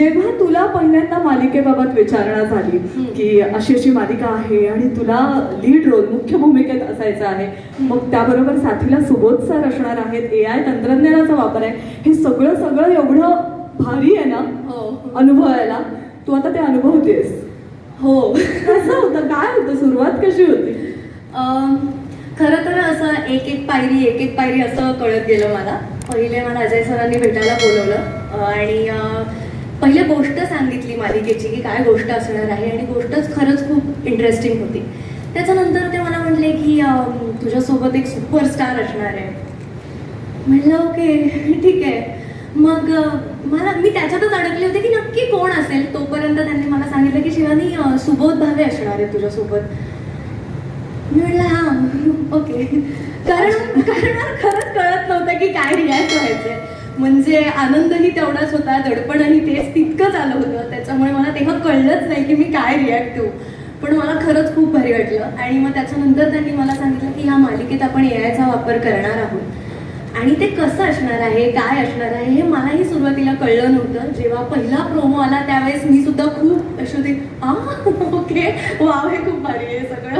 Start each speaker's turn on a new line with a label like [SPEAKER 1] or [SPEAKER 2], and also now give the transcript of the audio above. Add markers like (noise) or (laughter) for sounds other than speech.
[SPEAKER 1] जेव्हा तुला पहिल्यांदा मालिकेबाबत विचारणा झाली. की अशी अशी मालिका आहे आणि तुला लीड रोल मुख्य भूमिकेत असायचं आहे मग त्याबरोबर साथीला सुबोध सर असणार आहेत ए आय तंत्रज्ञानाचा वापर आहे. हे सगळं सगळं एवढं भारी आहे ना?
[SPEAKER 2] हो.
[SPEAKER 1] अनुभवायला. तू आता ते अनुभवतेस.
[SPEAKER 2] हो.
[SPEAKER 1] कसं होतं? काय होतं? सुरुवात कशी होती?
[SPEAKER 2] खरं तर असं एक एक पायरी एक एक पायरी असं कळत गेलं मला. पहिले मला अजय सरांनी भेटायला बोलवलं. आणि पहिल्या पहिले गोष्ट सांगितली मालिकेची की काय गोष्ट असणार आहे आणि गोष्टच खरंच खूप इंटरेस्टिंग होती. त्याच्यानंतर ते मला म्हटले की तुझ्यासोबत एक सुपरस्टार असणार आहे. म्हणलं ओके (laughs) ठीक आहे. मग मला मी त्याच्यातच अडकले होते की नक्की कोण असेल? तोपर्यंत त्यांनी मला सांगितलं की शिवानी सुबोध भावे असणार आहे तुझ्यासोबत. मी म्हटलं हा (laughs) ओके. कारण (laughs) कारण मला खरंच कळत नव्हतं की काय रिॲक्ट आहे म्हणजे आनंदही तेवढाच होता दडपणही तेच तितकंच आलं होतं. त्याच्यामुळे मला तेव्हा कळलंच नाही की मी काय रिॲक्ट देऊ. पण मला खरंच खूप भारी वाटलं. आणि मग त्याच्यानंतर त्यांनी मला सांगितलं की ह्या मालिकेत आपण एआयचा वापर करणार आहोत. आणि ते कसं असणार आहे काय असणार आहे हे मलाही सुरुवातीला कळलं नव्हतं. जेव्हा पहिला प्रोमो आला त्यावेळेस मी सुद्धा खूप अशी होते आ (laughs) ओके. वाव हे खूप भारी आहे सगळं.